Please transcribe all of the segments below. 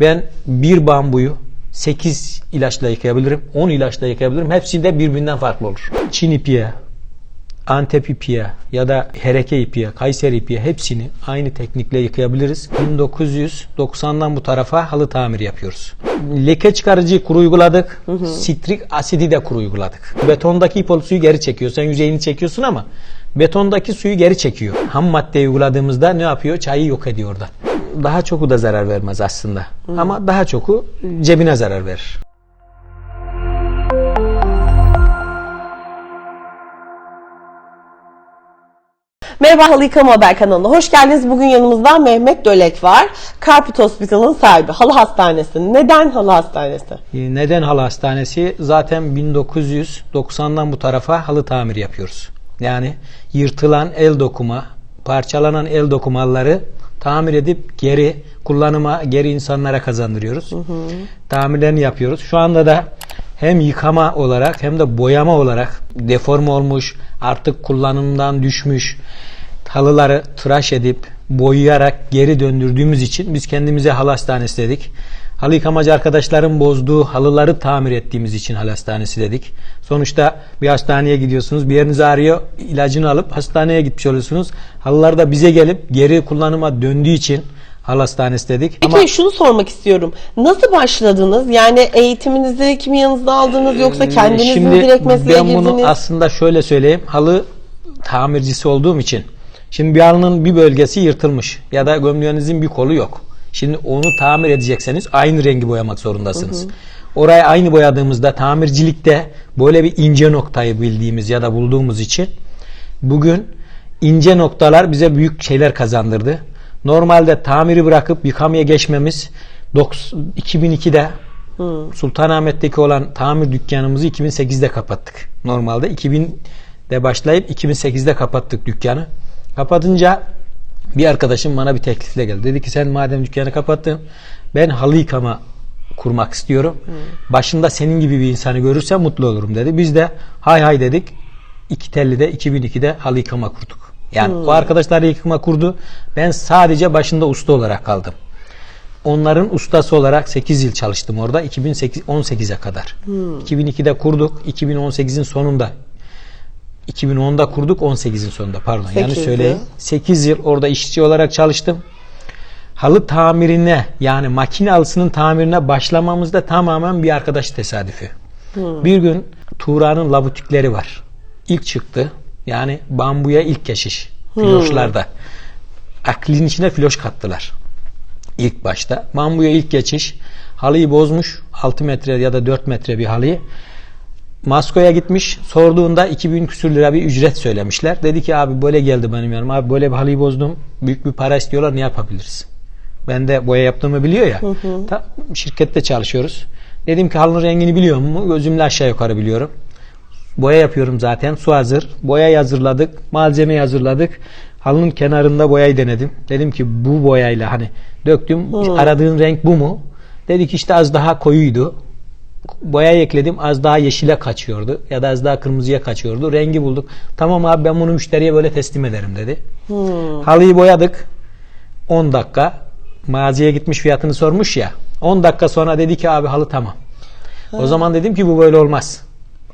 Ben bir bambuyu 8 ilaçla yıkayabilirim, 10 ilaçla yıkayabilirim. Hepsi de birbirinden farklı olur. Çin ipiye, Antep ipiye ya da Hereke ipiye, Kayseri ipiye hepsini aynı teknikle yıkayabiliriz. 1990'dan bu tarafa halı tamir yapıyoruz. Leke çıkarıcı kuru uyguladık. Sitrik asidi de kuru uyguladık. Betondaki ipol suyu geri çekiyor. Sen yüzeyini çekiyorsun ama betondaki suyu geri çekiyor. Ham maddeyi uyguladığımızda ne yapıyor? Çayı yok ediyor orada. Daha çoku da zarar vermez aslında. Ama daha çoku cebine zarar verir. Merhaba Halı Yıkama Haber kanalına hoş geldiniz. Bugün yanımızda Mehmet Dölek var. Carpet Hospital'ın sahibi. Halı Hastanesi. Neden Halı Hastanesi? E, Neden halı hastanesi? Zaten 1990'dan bu tarafa halı tamir yapıyoruz. Yani yırtılan el dokuma, parçalanan el dokumaları tamir edip geri kullanıma, geri insanlara kazandırıyoruz. Tamirlerini yapıyoruz. Şu anda da hem yıkama olarak hem de boyama olarak deforme olmuş, artık kullanımdan düşmüş halıları tıraş edip boyayarak geri döndürdüğümüz için biz kendimize halı hastanesi dedik. Halı yıkamacı arkadaşların bozduğu halıları tamir ettiğimiz için halı hastanesi dedik. Sonuçta bir hastaneye gidiyorsunuz, bir yeriniz ağrıyor, ilacını alıp hastaneye gitmiş oluyorsunuz. Halılar da bize gelip geri kullanıma döndüğü için halı hastanesi dedik. Peki şunu sormak istiyorum. Nasıl başladınız? Yani eğitiminizi kimin yanınızda aldınız yoksa kendiniz mi Şimdi direkt mesleğe ben bunu girdiniz? aslında şöyle söyleyeyim. Halı tamircisi olduğum için şimdi bir halının bir bölgesi yırtılmış ya da gömleğinizin bir kolu yok. Şimdi onu tamir edecekseniz aynı rengi boyamak zorundasınız. Orayı aynı boyadığımızda tamircilikte böyle bir ince noktayı bildiğimiz ya da bulduğumuz için bugün ince noktalar bize büyük şeyler kazandırdı. Normalde tamiri bırakıp yıkamaya geçmemiz doks- 2002'de Sultanahmet'teki olan tamir dükkanımızı 2008'de kapattık. Normalde 2000'de başlayıp 2008'de kapattık dükkanı. Kapatınca bir arkadaşım bana bir teklifle geldi. Dedi ki sen madem dükkanı kapattın ben halı yıkama kurmak istiyorum. Başında senin gibi bir insanı görürsem mutlu olurum dedi. Biz de hay hay dedik. İki Telli'de 2002'de halı yıkama kurduk. Yani o arkadaşlar yıkama kurdu. Ben sadece başında usta olarak kaldım. Onların ustası olarak 8 yıl çalıştım orada 2008 18'e kadar. 2002'de kurduk. 2018'in sonunda 2010'da kurduk 18'in sonunda pardon. Yani Sekizde. söyleyeyim. 8 yıl orada işçi olarak çalıştım. Halı tamirine yani makine halısının tamirine başlamamızda tamamen bir arkadaş tesadüfü. Bir gün Tuğra'nın labutikleri var. İlk çıktı. Yani bambuya ilk geçiş. Floşlarda. Aklin içine floş kattılar ilk başta. Bambuya ilk geçiş. Halıyı bozmuş. 6 metre ya da 4 metre bir halıyı. Masko'ya gitmiş. Sorduğunda 2000 küsür lira bir ücret söylemişler. Dedi ki abi böyle geldi benim yanıma. Abi böyle bir halıyı bozdum. Büyük bir para istiyorlar. Ne yapabiliriz? Ben de boya yaptığımı biliyor ya. Ta- şirkette çalışıyoruz. Dedim ki halının rengini biliyor mu? Gözümle aşağı yukarı biliyorum. Boya yapıyorum zaten. Su hazır. Boyayı hazırladık. Malzemeyi hazırladık. Halının kenarında boyayı denedim. Dedim ki bu boyayla hani döktüm. Aradığın renk bu mu? Dedi ki işte az daha koyuydu. Boyayı ekledim. Az daha yeşile kaçıyordu. Ya da az daha kırmızıya kaçıyordu. Rengi bulduk. Tamam abi ben bunu müşteriye böyle teslim ederim dedi. Halıyı boyadık. 10 dakika. Mağazaya gitmiş fiyatını sormuş ya. 10 dakika sonra dedi ki abi halı tamam. O zaman dedim ki bu böyle olmaz.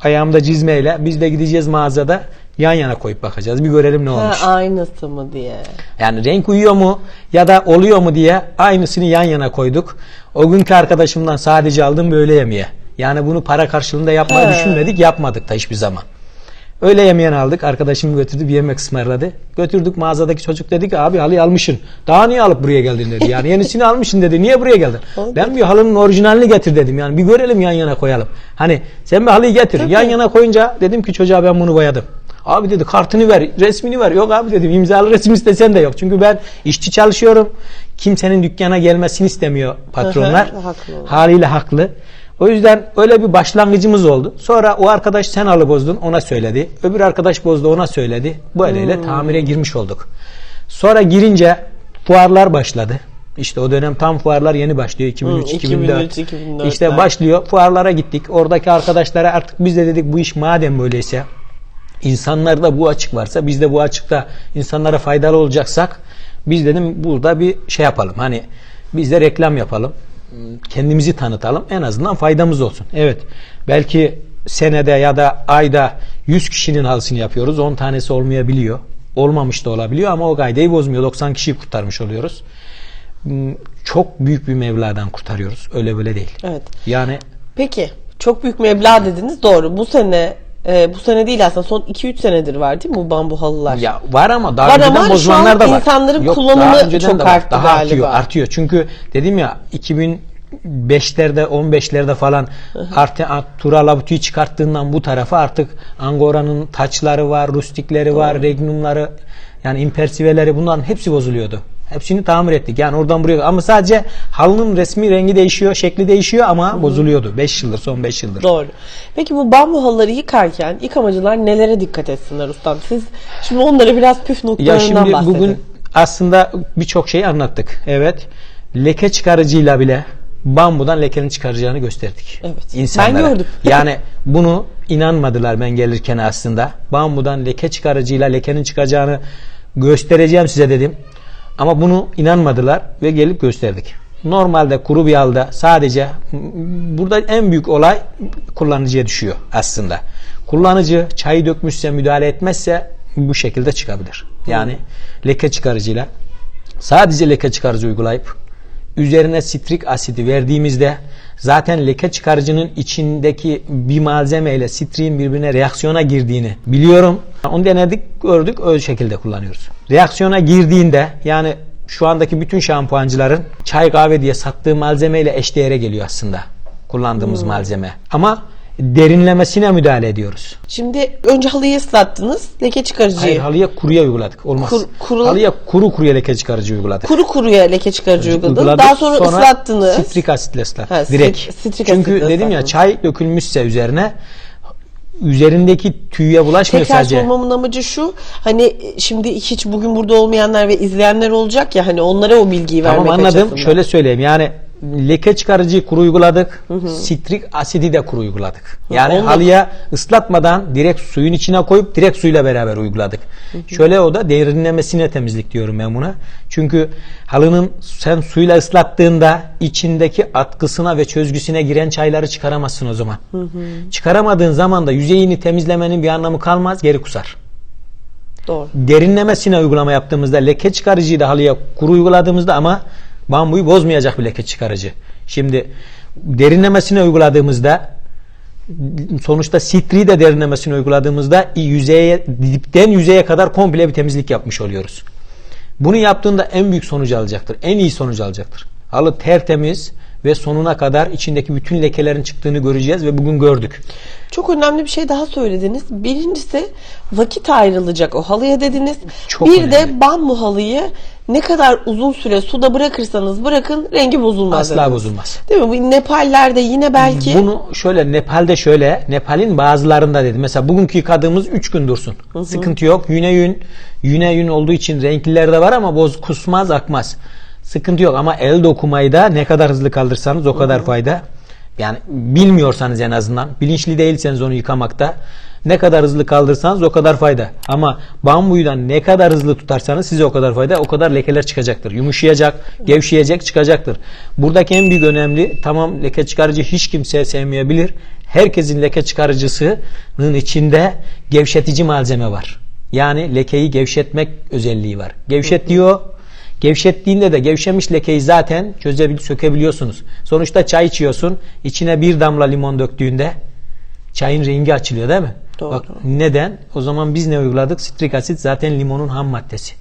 Ayağımda cizmeyle biz de gideceğiz mağazada yan yana koyup bakacağız. Bir görelim ne olmuş. Ha, aynısı mı diye. Yani renk uyuyor mu ya da oluyor mu diye aynısını yan yana koyduk. O günkü arkadaşımdan sadece aldım böyle yemeğe. Yani bunu para karşılığında yapmayı He. düşünmedik, yapmadık da hiçbir zaman. Öyle yemeğini aldık. Arkadaşım götürdü bir yemek ısmarladı. Götürdük mağazadaki çocuk dedi ki abi halıyı almışsın. Daha niye alıp buraya geldin dedi. Yani yenisini almışsın dedi. Niye buraya geldin? Ben bir halının orijinalini getir dedim. Yani bir görelim yan yana koyalım. Hani sen bir halıyı getir. Yan yana koyunca dedim ki çocuğa ben bunu boyadım. Abi dedi kartını ver, resmini ver. Yok abi dedim imzalı resim istesen de yok. Çünkü ben işçi çalışıyorum. Kimsenin dükkana gelmesini istemiyor patronlar. Haklı. Haliyle haklı. O yüzden öyle bir başlangıcımız oldu. Sonra o arkadaş sen halı bozdun ona söyledi. Öbür arkadaş bozdu ona söyledi. Böyleyle tamire girmiş olduk. Sonra girince fuarlar başladı. İşte o dönem tam fuarlar yeni başlıyor 2003 Hı, 2004. 2003, 2004'ler. İşte başlıyor. Fuarlara gittik. Oradaki arkadaşlara artık biz de dedik bu iş madem böyleyse insanlarda bu açık varsa biz de bu açıkta insanlara faydalı olacaksak biz dedim burada bir şey yapalım. Hani biz de reklam yapalım. kendimizi tanıtalım. En azından faydamız olsun. Evet. Belki senede ya da ayda 100 kişinin halısını yapıyoruz. 10 tanesi olmayabiliyor. Olmamış da olabiliyor ama o kaydeyi bozmuyor. 90 kişiyi kurtarmış oluyoruz. Hmm, Çok büyük bir mevladan kurtarıyoruz. Öyle böyle değil. Evet. Yani Peki çok büyük meblağ dediniz doğru. Bu sene e, bu sene değil aslında son 2-3 senedir var değil mi bu bambu halılar? Ya var ama daha Var önceden ama bozulanlar an da var. insanların kullanımı daha önceden çok arttı daha galiba. artıyor, artıyor. Çünkü dedim ya 2005'lerde 15'lerde falan artı Tura Labutu'yu çıkarttığından bu tarafa artık Angora'nın taçları var, rustikleri var, regnumları yani impersiveleri bunların hepsi bozuluyordu. Hepsini tamir ettik. Yani oradan buraya ama sadece halının resmi rengi değişiyor, şekli değişiyor ama bozuluyordu. 5 yıldır, son 5 yıldır. Doğru. Peki bu bambu halıları yıkarken yıkamacılar nelere dikkat etsinler ustam? Siz şimdi onlara biraz püf Ya noktalarından şimdi bahsedin. bugün aslında birçok şeyi anlattık. Evet. Leke çıkarıcıyla bile bambudan lekenin çıkaracağını gösterdik. Evet. İnsanlara. Ben gördüm. yani bunu inanmadılar ben gelirken aslında. Bambudan leke çıkarıcıyla lekenin çıkacağını göstereceğim size dedim. Ama bunu inanmadılar ve gelip gösterdik. Normalde kuru bir halde sadece burada en büyük olay kullanıcıya düşüyor aslında. Kullanıcı çayı dökmüşse müdahale etmezse bu şekilde çıkabilir. Yani leke çıkarıcıyla sadece leke çıkarıcı uygulayıp üzerine sitrik asidi verdiğimizde zaten leke çıkarıcının içindeki bir malzeme ile sitriğin birbirine reaksiyona girdiğini biliyorum. Onu denedik, gördük, öyle şekilde kullanıyoruz. Reaksiyona girdiğinde yani şu andaki bütün şampuancıların çay kahve diye sattığı malzeme ile eşdeğere geliyor aslında kullandığımız malzeme. Ama derinlemesine müdahale ediyoruz. Şimdi önce halıyı ıslattınız. Leke çıkarıcıyı. Hayır halıya kuruya uyguladık. Olmaz. Kur- kuru- Halıya kuru kuruya leke çıkarıcı uyguladık. Kuru kuruya leke çıkarıcı uyguladınız. Uyguladık. Daha sonra, ıslattınız. Sitrik asitle ıslat. Ha, Direkt. sitrik Çünkü dedim ya ıslattınız. çay dökülmüşse üzerine üzerindeki tüye bulaşmıyor Tekrar sadece. sormamın amacı şu. Hani şimdi hiç bugün burada olmayanlar ve izleyenler olacak ya hani onlara o bilgiyi Tamam vermek anladım. açısından. Şöyle söyleyeyim. Yani leke çıkarıcıyı kuru uyguladık. Sitrik asidi de kuru uyguladık. Yani da- halıya ıslatmadan direkt suyun içine koyup direkt suyla beraber uyguladık. Şöyle o da derinlemesine temizlik diyorum ben buna. Çünkü halının sen suyla ıslattığında içindeki atkısına ve çözgüsüne giren çayları çıkaramazsın o zaman. Çıkaramadığın zaman da yüzeyini temizlemenin bir anlamı kalmaz, geri kusar Doğru. derinlemesine uygulama yaptığımızda leke çıkarıcıyı da halıya kuru uyguladığımızda ama bambuyu bozmayacak bir leke çıkarıcı. Şimdi derinlemesine uyguladığımızda sonuçta sitriği de derinlemesine uyguladığımızda yüzeye dipten yüzeye kadar komple bir temizlik yapmış oluyoruz. Bunu yaptığında en büyük sonucu alacaktır. En iyi sonucu alacaktır. Halı tertemiz ve sonuna kadar içindeki bütün lekelerin çıktığını göreceğiz ve bugün gördük. Çok önemli bir şey daha söylediniz. Birincisi vakit ayrılacak o halıya dediniz. Çok bir önemli. de bambu halıyı ne kadar uzun süre suda bırakırsanız bırakın rengi bozulmaz. Asla dediniz. bozulmaz. Değil mi? Bu Nepallerde yine belki Bunu şöyle Nepal'de şöyle Nepal'in bazılarında dedi. Mesela bugünkü yıkadığımız 3 gün dursun. Sıkıntı yok. Yüne yün yüne yün olduğu için renkliler de var ama boz kusmaz akmaz. Sıkıntı yok ama el dokumayı da ne kadar hızlı kaldırsanız o kadar fayda. Yani bilmiyorsanız en azından bilinçli değilseniz onu yıkamakta ne kadar hızlı kaldırsanız o kadar fayda. Ama bambuyu da ne kadar hızlı tutarsanız size o kadar fayda, o kadar lekeler çıkacaktır. Yumuşayacak, gevşeyecek, çıkacaktır. Buradaki en büyük önemli tamam leke çıkarıcı hiç kimse sevmeyebilir. Herkesin leke çıkarıcısının içinde gevşetici malzeme var. Yani lekeyi gevşetmek özelliği var. Gevşet diyor. Gevşettiğinde de gevşemiş lekeyi zaten çözebil sökebiliyorsunuz. Sonuçta çay içiyorsun. içine bir damla limon döktüğünde çayın rengi açılıyor değil mi? Doğru. Bak neden? O zaman biz ne uyguladık? Sitrik asit zaten limonun ham maddesi.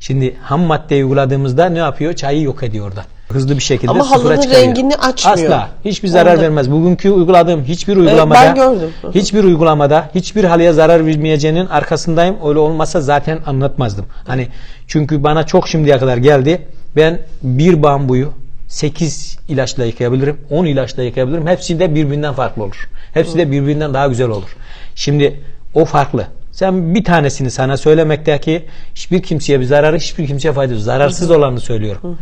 Şimdi ham maddeyi uyguladığımızda ne yapıyor? Çayı yok ediyor oradan. Hızlı bir şekilde Ama sıfıra halının çıkarıyor. rengini açmıyor. Asla. Hiçbir zarar Onda- vermez. Bugünkü uyguladığım hiçbir uygulamada ben gördüm. Hı hı. hiçbir uygulamada hiçbir halıya zarar vermeyeceğinin arkasındayım. Öyle olmasa zaten anlatmazdım. Hani çünkü bana çok şimdiye kadar geldi. Ben bir bambuyu 8 ilaçla yıkayabilirim. 10 ilaçla yıkayabilirim. Hepsi de birbirinden farklı olur. Hepsi de birbirinden daha güzel olur. Şimdi o farklı. Sen bir tanesini sana söylemekteki hiçbir kimseye bir zararı, hiçbir kimseye faydası, zararsız olanı söylüyorum.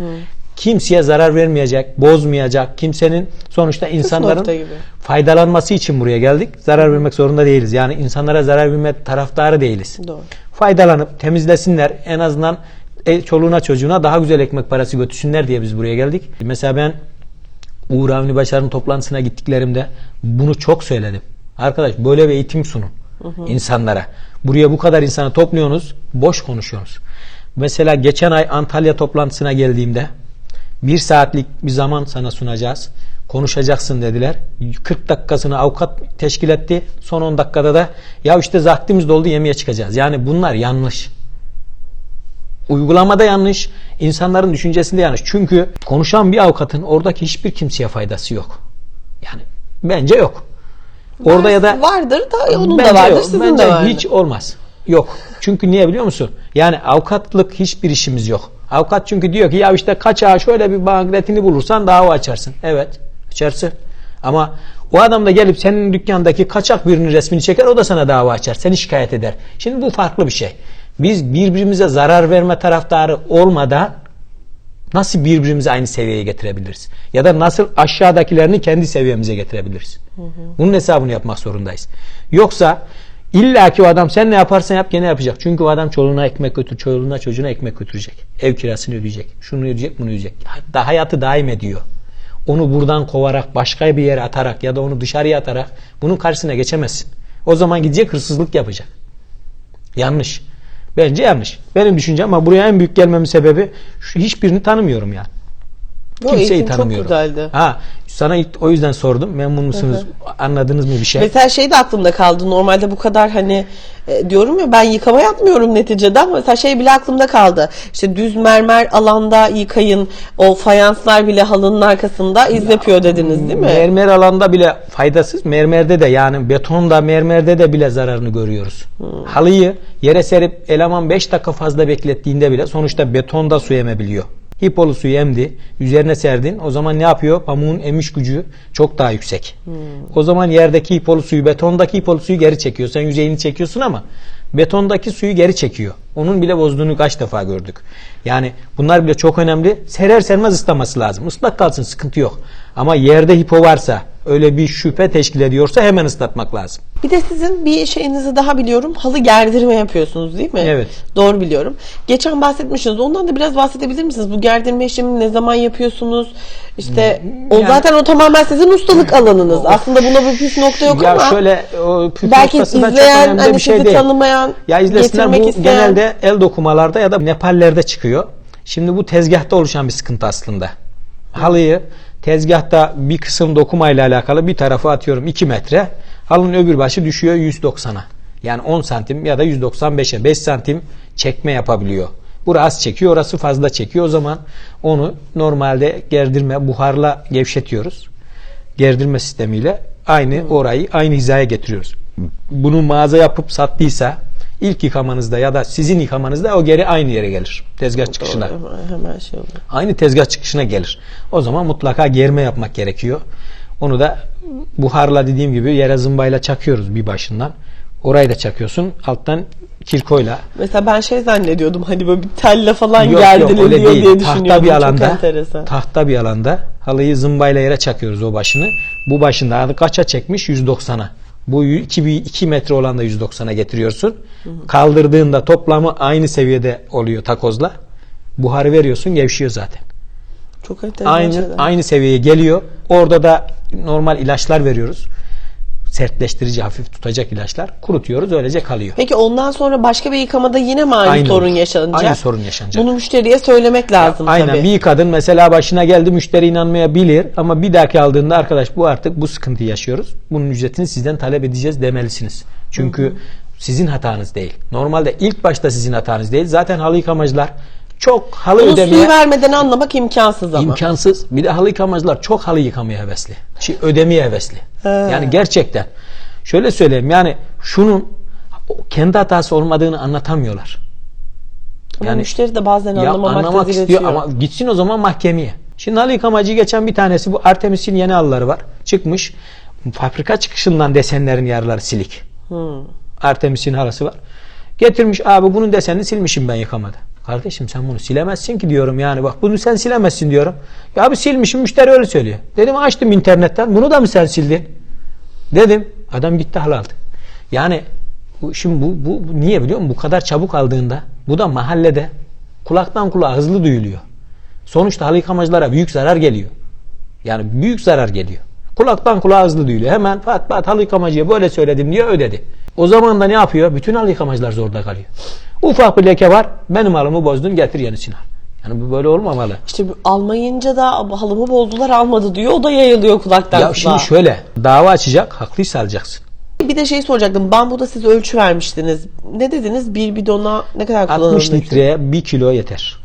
Kimseye zarar vermeyecek, bozmayacak, kimsenin sonuçta insanların faydalanması için buraya geldik. Zarar vermek zorunda değiliz. Yani insanlara zarar verme taraftarı değiliz. Doğru. Faydalanıp temizlesinler. En azından e, çoluğuna çocuğuna daha güzel ekmek parası götürsünler diye biz buraya geldik. Mesela ben Uğur Avni Başar'ın toplantısına gittiklerimde bunu çok söyledim. Arkadaş böyle bir eğitim sunun insanlara. Buraya bu kadar insanı topluyorsunuz, boş konuşuyorsunuz. Mesela geçen ay Antalya toplantısına geldiğimde bir saatlik bir zaman sana sunacağız. Konuşacaksın dediler. 40 dakikasını avukat teşkil etti. Son 10 dakikada da ya işte vaktimiz doldu yemeğe çıkacağız. Yani bunlar yanlış. Uygulamada yanlış, insanların düşüncesinde yanlış. Çünkü konuşan bir avukatın oradaki hiçbir kimseye faydası yok. Yani bence yok. Orada ya da vardır da onun da vardır, yok. sizin Bence de vardır. hiç olmaz. Yok. Çünkü niye biliyor musun? Yani avukatlık hiçbir işimiz yok. Avukat çünkü diyor ki ya işte kaçağı şöyle bir bankretini bulursan dava açarsın. Evet açarsın. Ama o adam da gelip senin dükkandaki kaçak birinin resmini çeker o da sana dava açar. Seni şikayet eder. Şimdi bu farklı bir şey. Biz birbirimize zarar verme taraftarı olmadan nasıl birbirimizi aynı seviyeye getirebiliriz? Ya da nasıl aşağıdakilerini kendi seviyemize getirebiliriz? Bunun hesabını yapmak zorundayız. Yoksa illa ki o adam sen ne yaparsan yap gene yapacak. Çünkü o adam çoluğuna ekmek götür, çoluğuna çocuğuna ekmek götürecek. Ev kirasını ödeyecek. Şunu ödeyecek, bunu ödeyecek. Da hayatı daim ediyor. Onu buradan kovarak, başka bir yere atarak ya da onu dışarıya atarak bunun karşısına geçemezsin. O zaman gidecek hırsızlık yapacak. Yanlış. Bence yanlış. Benim düşüncem ama buraya en büyük gelmemin sebebi şu hiçbirini tanımıyorum yani. Yo, Kimseyi çok tanımıyorum. güzeldi. Ha, sana ilk o yüzden sordum. Memnun musunuz? Anladınız mı bir şey? Mesela şey de aklımda kaldı. Normalde bu kadar hani e, diyorum ya ben yıkama yapmıyorum neticede ama mesela şey bile aklımda kaldı. İşte düz mermer alanda yıkayın. O fayanslar bile halının arkasında iz yapıyor dediniz değil mi? Mermer alanda bile faydasız. Mermerde de yani betonda mermerde de bile zararını görüyoruz. Hmm. Halıyı yere serip eleman 5 dakika fazla beklettiğinde bile sonuçta betonda su emebiliyor. Hipolu suyu emdi. Üzerine serdin. O zaman ne yapıyor? Pamuğun emiş gücü çok daha yüksek. Hmm. O zaman yerdeki hipolu suyu, betondaki hipolu suyu geri çekiyor. Sen yüzeyini çekiyorsun ama betondaki suyu geri çekiyor. Onun bile bozduğunu kaç defa gördük. Yani bunlar bile çok önemli. Serer sermez ıslaması lazım. Islak kalsın sıkıntı yok. Ama yerde hipo varsa öyle bir şüphe teşkil ediyorsa hemen ıslatmak lazım. Bir de sizin bir şeyinizi daha biliyorum. Halı gerdirme yapıyorsunuz değil mi? Evet. Doğru biliyorum. Geçen bahsetmişsiniz. Ondan da biraz bahsedebilir misiniz? Bu gerdirme işlemini ne zaman yapıyorsunuz? İşte o Hmm, yani- zaten o tamamen sizin ustalık alanınız. Aslında buna bir püf nokta yok ya ama şöyle o püf belki noktası da çok izleyen önemli hani bir şey değil. tanımayan Ya izlesinler bu isteyen genelde el dokumalarda ya da Nepallerde çıkıyor. Şimdi bu tezgahta oluşan bir sıkıntı aslında. Halıyı tezgahta bir kısım dokumayla alakalı bir tarafı atıyorum 2 metre. Halının öbür başı düşüyor 190'a. Yani 10 santim ya da 195'e 5 santim çekme yapabiliyor. Burası az çekiyor, orası fazla çekiyor. O zaman onu normalde gerdirme, buharla gevşetiyoruz. Gerdirme sistemiyle aynı orayı aynı hizaya getiriyoruz. Bunu mağaza yapıp sattıysa ilk yıkamanızda ya da sizin yıkamanızda o geri aynı yere gelir. Tezgah çıkışına. Doğru, hemen şey oluyor. Aynı tezgah çıkışına gelir. O zaman mutlaka germe yapmak gerekiyor. Onu da buharla dediğim gibi yere zımbayla çakıyoruz bir başından. Orayı da çakıyorsun. Alttan kirkoyla. Mesela ben şey zannediyordum hani böyle bir telle falan Yok gerdiriliyor öyle değil. diye Tahta düşünüyordum. bir Çok alanda enteresan. tahta bir alanda halıyı zımbayla yere çakıyoruz o başını. Bu başında kaça çekmiş? 190'a. Bu 2, 2 metre olan da 190'a getiriyorsun. Kaldırdığında toplamı aynı seviyede oluyor takozla. Buharı veriyorsun gevşiyor zaten. Çok enteresan Aynı şeyler. aynı seviyeye geliyor. Orada da normal ilaçlar veriyoruz. Sertleştirici, hafif tutacak ilaçlar. Kurutuyoruz, öylece kalıyor. Peki ondan sonra başka bir yıkamada yine mi aynı, Aynı sorun yaşanacak? Aynı sorun yaşanacak. Bunu müşteriye söylemek lazım Aynen tabii. bir kadın mesela başına geldi müşteri inanmayabilir ama bir dahaki aldığında arkadaş bu artık bu sıkıntıyı yaşıyoruz. Bunun ücretini sizden talep edeceğiz demelisiniz. Çünkü sizin hatanız değil. Normalde ilk başta sizin hatanız değil. Zaten halı yıkamacılar çok halı Bunu ödemeye suyu vermeden anlamak imkansız ama. imkansız. Bir de halı yıkamacılar çok halı yıkamaya hevesli. Şey, ödemeye hevesli. Yani gerçekten. Şöyle söyleyeyim yani şunun kendi hatası olmadığını anlatamıyorlar. Ama yani- müşteri de bazen Ya anlamamakta anlamak istiyor ama gitsin o zaman mahkemeye. Şimdi halı yıkamacı geçen bir tanesi bu Artemis'in yeni halıları var. Çıkmış. Fabrika çıkışından desenlerin yarıları silik. Hmm. Artemis'in halısı var. Getirmiş abi bunun desenini silmişim ben yıkamada. Kardeşim sen bunu silemezsin ki diyorum yani bak bunu sen silemezsin diyorum. Ya abi silmişim müşteri öyle söylüyor. Dedim açtım internetten bunu da mı sen sildin? Dedim adam gitti halı aldı. Yani şimdi bu, bu, bu niye biliyor musun? Bu kadar çabuk aldığında bu da mahallede kulaktan kulağa hızlı duyuluyor. Sonuçta halı yıkamacılara büyük zarar geliyor. Yani büyük zarar geliyor. Kulaktan kulağa hızlı duyuluyor. Hemen pat pat halı yıkamacıya böyle söyledim diye ödedi. O zaman da ne yapıyor? Bütün halı yıkamacılar zorda kalıyor. Ufak bir leke var. Benim halımı bozdun getir yenisini al. Yani bu böyle olmamalı. İşte almayınca da halımı bozdular almadı diyor. O da yayılıyor kulaktan Ya kulağa. şimdi şöyle dava açacak haklıysa alacaksın. Bir de şey soracaktım. Bambuda siz ölçü vermiştiniz. Ne dediniz? Bir bidona ne kadar 60 kullanılır? litreye 1 kilo yeter.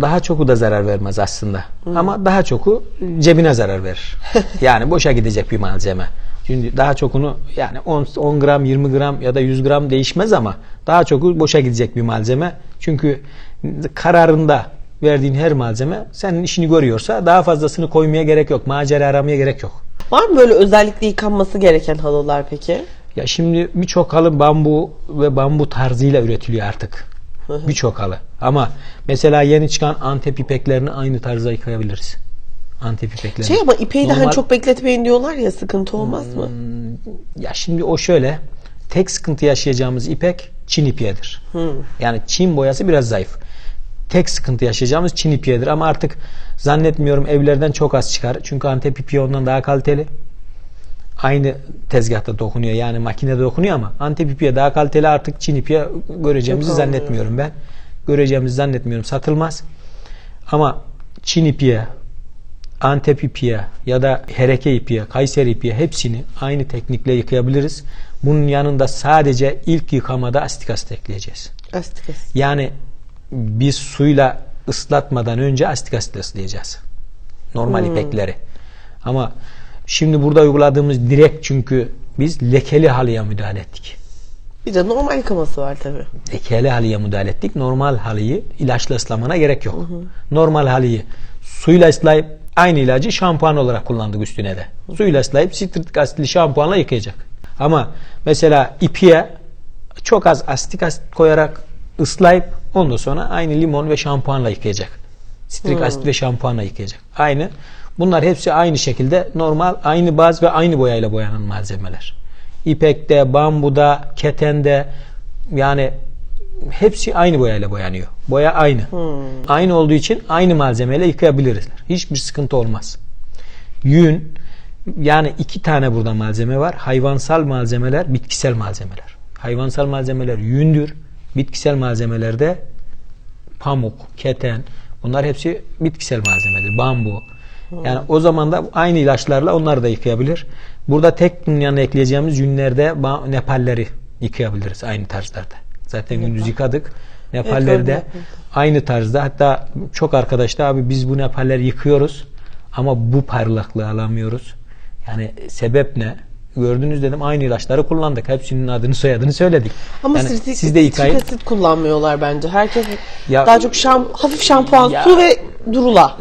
Daha çoku da zarar vermez aslında. Ama daha çoku cebine zarar verir. yani boşa gidecek bir malzeme. Şimdi daha çokunu yani 10, 10 gram 20 gram ya da 100 gram değişmez ama daha çoku boşa gidecek bir malzeme. Çünkü kararında verdiğin her malzeme senin işini görüyorsa daha fazlasını koymaya gerek yok. Macera aramaya gerek yok. Var mı böyle özellikle yıkanması gereken halılar peki? Ya şimdi birçok halı bambu ve bambu tarzıyla üretiliyor artık. Birçok halı. Ama mesela yeni çıkan Antep ipeklerini aynı tarzda yıkayabiliriz. Antep ipeklerini. Şey ama ipeği de hani Normal- çok bekletmeyin diyorlar ya sıkıntı olmaz mı? Ya şimdi o şöyle. Tek sıkıntı yaşayacağımız ipek Çin ipiğidir. Yani Çin boyası biraz zayıf. Tek sıkıntı yaşayacağımız Çin ipiğidir. Ama artık zannetmiyorum evlerden çok az çıkar. Çünkü Antep ipiği ondan daha kaliteli. Aynı tezgahta dokunuyor yani makinede dokunuyor ama Antep ipiğe daha kaliteli artık Çin ipiği göreceğimizi zannetmiyorum ben. Göreceğimizi zannetmiyorum. Satılmaz. Ama Çin ipiğe, Antep ipiğe ya da hereke ipiğe, Kayseri ipiğe hepsini aynı teknikle yıkayabiliriz. Bunun yanında sadece ilk yıkamada astik asit ekleyeceğiz. Astik asit. Yani biz suyla ıslatmadan önce astik asitle ıslayacağız. Normal ipekleri. Ama şimdi burada uyguladığımız direkt çünkü biz lekeli halıya müdahale ettik. Bir de normal yıkaması var tabii. Lekeli halıya müdahale ettik. Normal halıyı ilaçla ıslamana gerek yok. Normal halıyı suyla ıslayıp aynı ilacı şampuan olarak kullandık üstüne de. Suyla ıslayıp sitrik asitli şampuanla yıkayacak. Ama mesela ipiye çok az astik asit koyarak ıslayıp ondan sonra aynı limon ve şampuanla yıkayacak. Sitrik asit ve şampuanla yıkayacak. Aynı. Bunlar hepsi aynı şekilde normal, aynı baz ve aynı boyayla boyanan malzemeler. İpekte, bambuda, ketende yani hepsi aynı boyayla boyanıyor. Boya aynı. Aynı olduğu için aynı malzemeyle yıkayabiliriz. Hiçbir sıkıntı olmaz. Yün yani iki tane burada malzeme var. Hayvansal malzemeler, bitkisel malzemeler. Hayvansal malzemeler yündür. Bitkisel malzemelerde pamuk, keten bunlar hepsi bitkisel malzemedir. Bambu. Yani o zaman da aynı ilaçlarla onları da yıkayabilir. Burada tek bunun yanına ekleyeceğimiz yünlerde nepalleri yıkayabiliriz aynı tarzlarda. Zaten gündüz yıkadık. Nepalleri de aynı tarzda. Hatta çok arkadaş da abi biz bu nepalleri yıkıyoruz ama bu parlaklığı alamıyoruz. Yani sebep ne? Gördünüz dedim aynı ilaçları kullandık. Hepsinin adını soyadını söyledik. Ama yani sitrik, siz de yıkayın. asit kullanmıyorlar bence. Herkes Ya- daha çok şam, hafif şampuan, Ya- su ve durula.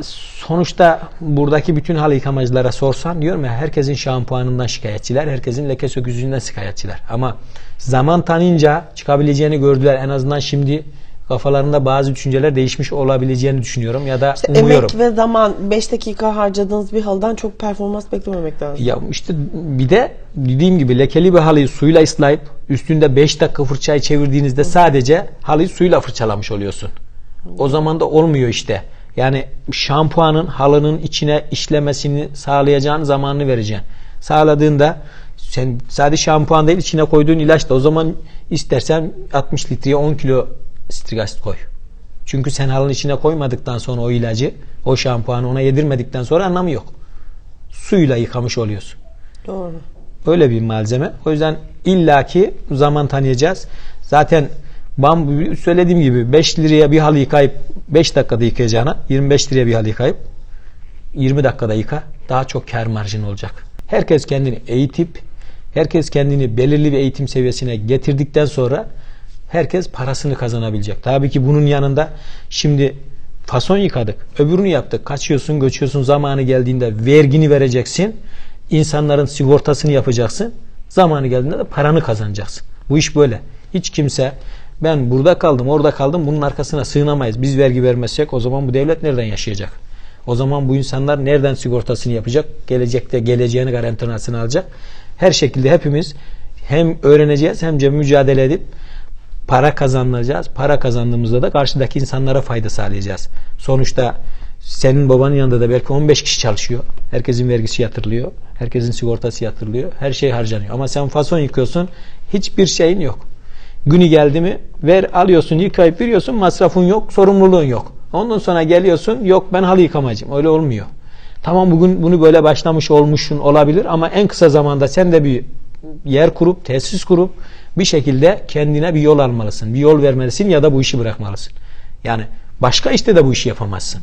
Sonuçta buradaki bütün halı yıkamacılara sorsan diyorum ya herkesin şampuanından şikayetçiler, herkesin leke sökücüsünden şikayetçiler. Ama zaman tanıyınca çıkabileceğini gördüler. En azından şimdi kafalarında bazı düşünceler değişmiş olabileceğini düşünüyorum ya da umuyorum. Emek ve zaman 5 dakika harcadığınız bir halıdan çok performans beklememek lazım. Ya işte bir de dediğim gibi lekeli bir halıyı suyla ıslayıp üstünde 5 dakika fırçayı çevirdiğinizde sadece halıyı suyla fırçalamış oluyorsun. O zaman da olmuyor işte. Yani şampuanın halının içine işlemesini sağlayacağın zamanını vereceksin. Sağladığında sen sadece şampuan değil içine koyduğun ilaç da o zaman istersen 60 litreye 10 kilo sitrik asit koy. Çünkü sen halının içine koymadıktan sonra o ilacı, o şampuanı ona yedirmedikten sonra anlamı yok. Suyla yıkamış oluyorsun. Doğru. Öyle bir malzeme. O yüzden illaki zaman tanıyacağız. Zaten bambu söylediğim gibi 5 liraya bir halı yıkayıp 5 dakikada yıkayacağına 25 liraya bir halı yıkayıp 20 dakikada yıka daha çok kar marjın olacak. Herkes kendini eğitip herkes kendini belirli bir eğitim seviyesine getirdikten sonra herkes parasını kazanabilecek. Tabii ki bunun yanında şimdi fason yıkadık. Öbürünü yaptık. Kaçıyorsun, göçüyorsun. Zamanı geldiğinde vergini vereceksin. İnsanların sigortasını yapacaksın. Zamanı geldiğinde de paranı kazanacaksın. Bu iş böyle. Hiç kimse ben burada kaldım, orada kaldım bunun arkasına sığınamayız. Biz vergi vermezsek o zaman bu devlet nereden yaşayacak? O zaman bu insanlar nereden sigortasını yapacak? Gelecekte geleceğini garantisini alacak. Her şekilde hepimiz hem öğreneceğiz hem de mücadele edip para kazanacağız. Para kazandığımızda da karşıdaki insanlara fayda sağlayacağız. Sonuçta Senin babanın yanında da belki 15 kişi çalışıyor. Herkesin vergisi yatırılıyor. Herkesin sigortası yatırılıyor. Her şey harcanıyor. Ama sen fason yıkıyorsun. Hiçbir şeyin yok. Günü geldi mi ver alıyorsun yıkayıp veriyorsun masrafın yok sorumluluğun yok. Ondan sonra geliyorsun yok ben halı yıkamacıyım öyle olmuyor. Tamam bugün bunu böyle başlamış olmuşsun olabilir ama en kısa zamanda sen de bir yer kurup tesis kurup bir şekilde kendine bir yol almalısın. Bir yol vermelisin ya da bu işi bırakmalısın. Yani başka işte de bu işi yapamazsın.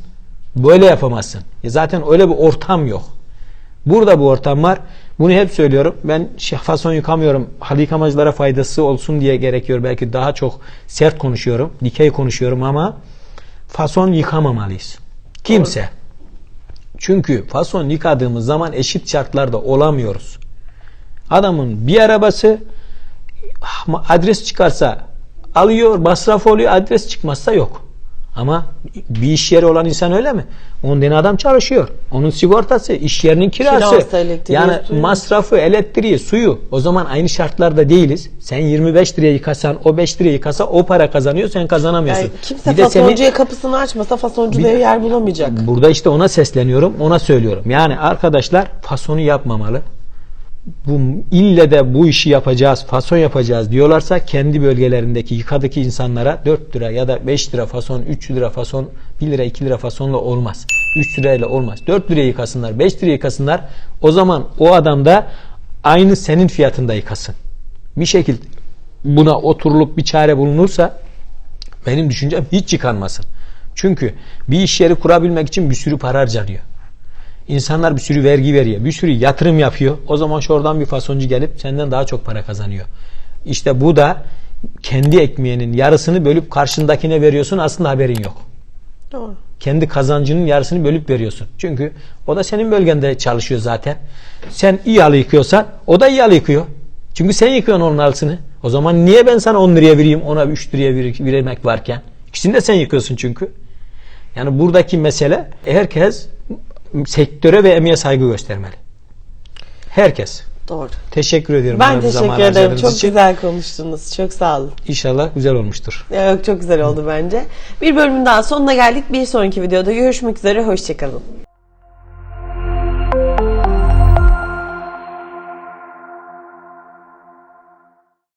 Böyle yapamazsın. E zaten öyle bir ortam yok. Burada bu ortam var. Bunu hep söylüyorum. Ben fason yıkamıyorum. Halı yıkamacılara faydası olsun diye gerekiyor. Belki daha çok sert konuşuyorum. Dikey konuşuyorum ama fason yıkamamalıyız. Kimse. Çünkü fason yıkadığımız zaman eşit şartlarda olamıyoruz. Adamın bir arabası adres çıkarsa alıyor, masraf oluyor, adres çıkmazsa yok. Ama bir iş yeri olan insan öyle mi? 10 tane adam çalışıyor. Onun sigortası, iş yerinin kirası. Kirası, yani suyu. masrafı, elektriği, suyu. O zaman aynı şartlarda değiliz. Sen 25 liraya yıkasan, o 5 liraya yıkasa o para kazanıyor, sen kazanamıyorsun. Yani kimse Bir fasoncuya kapısını açmasa fasoncuya yer bulamayacak. Burada işte ona sesleniyorum, ona söylüyorum. Yani arkadaşlar fasonu yapmamalı. Bu ille de bu işi yapacağız, fason yapacağız diyorlarsa kendi bölgelerindeki yıkadaki insanlara 4 lira ya da 5 lira fason, 3 lira fason, 1 lira 2 lira fasonla olmaz. 3 lirayla olmaz. 4 liraya yıkasınlar, 5 liraya yıkasınlar. O zaman o adam da aynı senin fiyatında yıkasın. Bir şekilde buna oturulup bir çare bulunursa benim düşüncem hiç yıkanmasın. Çünkü bir iş yeri kurabilmek için bir sürü para harcanıyor. İnsanlar bir sürü vergi veriyor. Bir sürü yatırım yapıyor. O zaman şuradan bir fasoncu gelip senden daha çok para kazanıyor. İşte bu da kendi ekmeğinin yarısını bölüp karşındakine veriyorsun aslında haberin yok. Doğru. Kendi kazancının yarısını bölüp veriyorsun. Çünkü o da senin bölgende çalışıyor zaten. Sen iyi halı yıkıyorsan o da iyi halı yıkıyor. Çünkü sen yıkıyorsun onun halısını. O zaman niye ben sana 10 liraya vereyim ona 3 liraya ver- vermek varken? İkisini de sen yıkıyorsun çünkü. Yani buradaki mesele herkes sektöre ve emeğe saygı göstermeli. Herkes. Doğru. Teşekkür ediyorum. Ben teşekkür ederim. Çok için. güzel konuştunuz. Çok sağ olun. İnşallah güzel olmuştur. Evet, çok güzel oldu bence. Bir bölümün daha sonuna geldik. Bir sonraki videoda görüşmek üzere. Hoşçakalın.